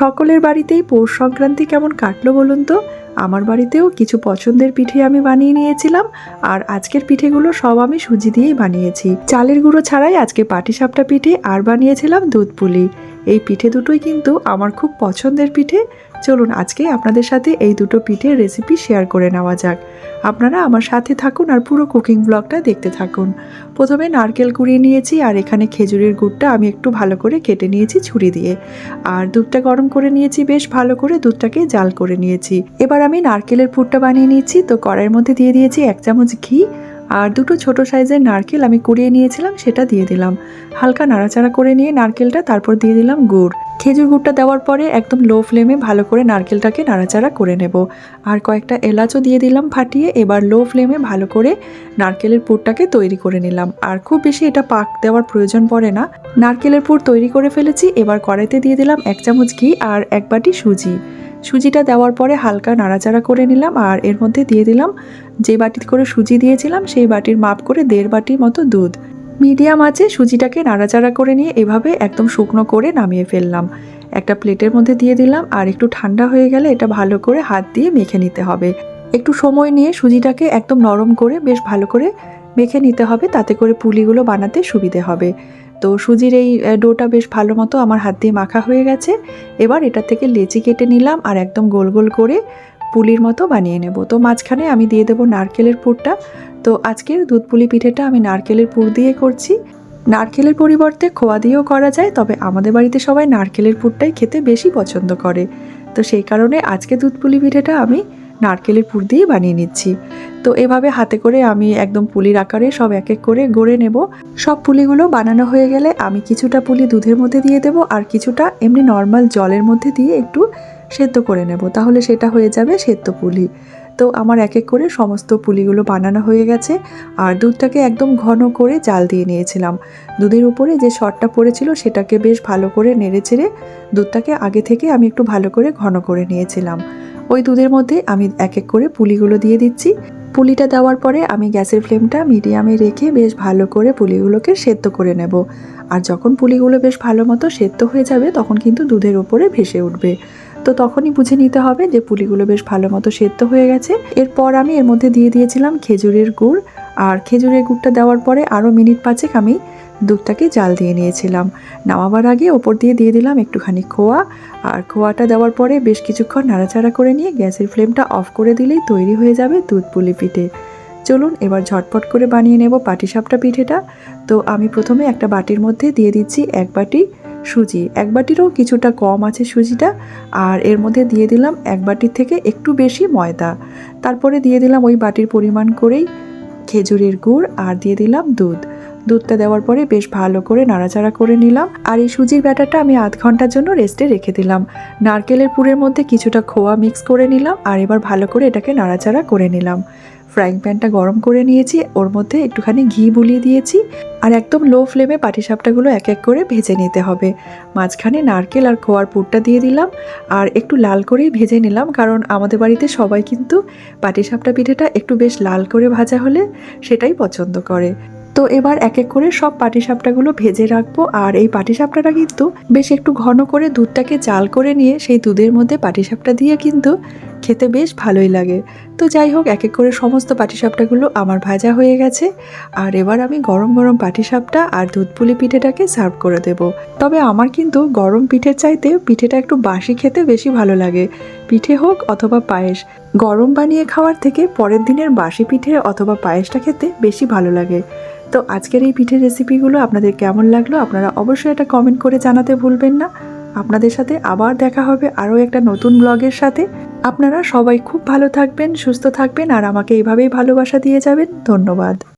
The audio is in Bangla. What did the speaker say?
সকলের বাড়িতেই পৌষ সংক্রান্তি কেমন কাটলো বলুন তো? আমার বাড়িতেও কিছু পছন্দের পিঠে আমি বানিয়ে নিয়েছিলাম, আর আজকের পিঠেগুলো সব আমি সুজি দিয়েই বানিয়েছি। চালের গুঁড়ো ছাড়াই আজকে পাটিসাপটা পিঠে আর বানিয়েছিলাম দুধ পুলি। এই পিঠে দুটোই কিন্তু আমার খুব পছন্দের পিঠে চলুন আজকে আপনাদের সাথে এই দুটো পিঠের রেসিপি শেয়ার করে নেওয়া যাক। আপনারা আমার সাথে থাকুন আর পুরো কুকিং ব্লগটা দেখতে থাকুন। প্রথমে নারকেল কুড়িয়ে নিয়েছি আর এখানে খেজুরের গুড়টা আমি একটু ভালো করে কেটে নিয়েছি ছুরি দিয়ে। আর দুধটা গরম করে নিয়েছি, বেশ ভালো করে দুধটাকে জাল করে নিয়েছি। এবার আমি নারকেলের পুরটা বানিয়ে নিয়েছি তো কড়াইয়ের মধ্যে দিয়ে দিয়েছি এক চামচ ঘি আর দুটো ছোট সাইজের নারকেল আমি কুড়িয়ে নিয়েছিলাম, সেটা দিয়ে দিলাম। হালকা নাড়াচাড়া করে নিয়ে নারকেলটা তারপর দিয়ে দিলাম গুড়। খেজুর গুড়টা দেওয়ার পরে একদম লো ফ্লেমে ভালো করে নারকেলটাকে নাড়াচাড়া করে নেব। আর কয়েকটা এলাচও দিয়ে দিলাম ফাটিয়ে, এবার লো ফ্লেমে ভালো করে নারকেলের পুরটাকে তৈরি করে নিলাম। আর খুব বেশি এটা পাক দেওয়ার প্রয়োজন পড়ে না। নারকেলের পুর তৈরি করে ফেলেছি, এবার কড়াইতে দিয়ে দিলাম এক চামচ ঘি আর এক বাটি সুজি। সুজিটা দেওয়ার পরে হালকা নাড়াচাড়া করে নিলাম আর এর মধ্যে দিয়ে দিলাম যে বাটি করে সুজি দিয়েছিলাম সেই বাটির মাপ করে দেড় বাটির মতো দুধ। মিডিয়াম আছে, সুজিটাকে নাড়াচাড়া করে নিয়ে এভাবে একদম শুকনো করে নামিয়ে ফেললাম। একটা প্লেটের মধ্যে দিয়ে দিলাম আর একটু ঠান্ডা হয়ে গেলে এটা ভালো করে হাত দিয়ে মেখে নিতে হবে। একটু সময় নিয়ে সুজিটাকে একদম নরম করে বেশ ভালো করে মেখে নিতে হবে, তাতে করে পুলিগুলো বানাতে সুবিধে হবে। তো সুজির এই ডোটা বেশ ভালো মতো আমার হাত দিয়ে মাখা হয়ে গেছে। এবার এটা থেকে লেচি কেটে নিলাম আর একদম গোল গোল করে পুলির মতো বানিয়ে নেব। তো মাঝখানে আমি দিয়ে দেবো নারকেলের পুরটা। তো আজকের দুধ পুলি পিঠেটা আমি নারকেলের পুর দিয়ে করছি। নারকেলের পরিবর্তে খোয়া দিয়েও করা যায়, তবে আমাদের বাড়িতে সবাই নারকেলের পুরটাই খেতে বেশি পছন্দ করে। তো সেই কারণে আজকে দুধ পুলি পিঠেটা আমি নারকেলের পুর দিয়ে বানিয়ে নিচ্ছি। তো এভাবে হাতে করে আমি একদম পুলির আকারে সব এক এক করে গড়ে নেব। সব পুলিগুলো বানানো হয়ে গেলে আমি কিছুটা পুলি দুধের মধ্যে দিয়ে দেবো আর কিছুটা এমনি নর্মাল জলের মধ্যে দিয়ে একটু সেদ্ধ করে নেব। তাহলে সেটা হয়ে যাবে সেদ্ধ পুলি। তো আমার এক এক করে সমস্ত পুলিগুলো বানানো হয়ে গেছে আর দুধটাকে একদম ঘন করে জাল দিয়ে নিয়েছিলাম। দুধের উপরে যে শটটা পড়েছিল সেটাকে বেশ ভালো করে নেড়ে চেড়ে দুধটাকে আগে থেকে আমি একটু ভালো করে ঘন করে নিয়েছিলাম। ওই দুধের মধ্যে আমি এক এক করে পুলিগুলো দিয়ে দিচ্ছি। পুলিটা দেওয়ার পরে আমি গ্যাসের ফ্লেমটা মিডিয়ামে রেখে বেশ ভালো করে পুলিগুলোকে সেদ্ধ করে নেব। আর যখন পুলিগুলো বেশ ভালো মতো সেদ্ধ হয়ে যাবে, তখন কিন্তু দুধের ওপরে ভেসে উঠবে। তো তখনই বুঝে নিতে হবে যে পুলিগুলো বেশ ভালো মতো সেদ্ধ হয়ে গেছে। এরপর আমি এর মধ্যে দিয়ে দিয়েছিলাম খেজুরের গুড়। আর খেজুরের গুড়টা দেওয়ার পরে আরও মিনিট পাঁচেক আমি দুধটাকে জাল দিয়ে নিয়েছিলাম। নামাবার আগে ওপর দিয়ে দিয়ে দিলাম একটুখানি খোয়া। আর খোয়াটা দেওয়ার পরে বেশ কিছুক্ষণ নাড়াচাড়া করে নিয়ে গ্যাসের ফ্লেমটা অফ করে দিলেই তৈরি হয়ে যাবে দুধ পুলি পিঠে। চলুন এবার ঝটপট করে বানিয়ে নেব পাটিসাপটা পিঠেটা। তো আমি প্রথমে একটা বাটির মধ্যে দিয়ে দিচ্ছি এক বাটি সুজি। এক বাটিরও কিছুটা কম আছে সুজিটা। আর এর মধ্যে দিয়ে দিলাম এক বাটির থেকে একটু বেশি ময়দা। তারপরে দিয়ে দিলাম ওই বাটির পরিমাণ করেই খেজুরের গুড় আর দিয়ে দিলাম দুধ। দুধটা দেওয়ার পরে বেশ ভালো করে নাড়াচাড়া করে নিলাম। আর এই সুজির ব্যাটারটা আমি আধ ঘণ্টার জন্য রেস্টে রেখে দিলাম। নারকেলের পুরের মধ্যে কিছুটা খোয়া মিক্স করে নিলাম আর এবার ভালো করে এটাকে নাড়াচাড়া করে নিলাম। ফ্রাইং প্যানটা গরম করে নিয়েছি, ওর মধ্যে একটুখানি ঘি বুলিয়ে দিয়েছি আর একদম লো ফ্লেমে পাটিসাপটাগুলো এক এক করে ভেজে নিতে হবে। মাঝখানে নারকেল আর খোয়ার পুরটা দিয়ে দিলাম আর একটু লাল করেই ভেজে নিলাম কারণ আমাদের বাড়িতে সবাই কিন্তু পাটিসাপটা পিঠেটা একটু বেশ লাল করে ভাজা হলে সেটাই পছন্দ করে। তো এবার এক এক করে সব পাটিসাপটাগুলো ভেজে রাখব। আর এই পাটিসাপটাটা কিন্তু বেশ একটু ঘন করে দুধটাকে জাল করে নিয়ে সেই দুধের মধ্যে পাটিসাপটা দিয়ে কিন্তু খেতে বেশ ভালোই লাগে। তো যাই হোক এক এক করে সমস্ত পাটিসাপটাগুলো আমার ভাজা হয়ে গেছে। আর এবার আমি গরম গরম পাটিসাপটা আর দুধ পুলি পিঠেটাকে সার্ভ করে দেব। তবে আমার কিন্তু গরম পিঠের চাইতে পিঠেটা একটু বাসি খেতে বেশি ভালো লাগে। পিঠে হোক অথবা পায়েস। গরম বানিয়ে খাওয়ার থেকে পরের দিনের বাসি পিঠে অথবা পায়েসটা খেতে বেশি ভালো লাগে। তো আজকের এই পিঠের রেসিপিগুলো আপনাদের কেমন লাগল, আপনারা অবশ্যই একটা কমেন্ট করে জানাতে ভুলবেন না। আপনাদের সাথে আবার দেখা হবে আরও একটা নতুন ব্লগের সাথে। আপনারা সবাই খুব ভালো থাকবেন, সুস্থ থাকবেন আর আমাকে এইভাবেই ভালোবাসা দিয়ে যাবেন। ধন্যবাদ।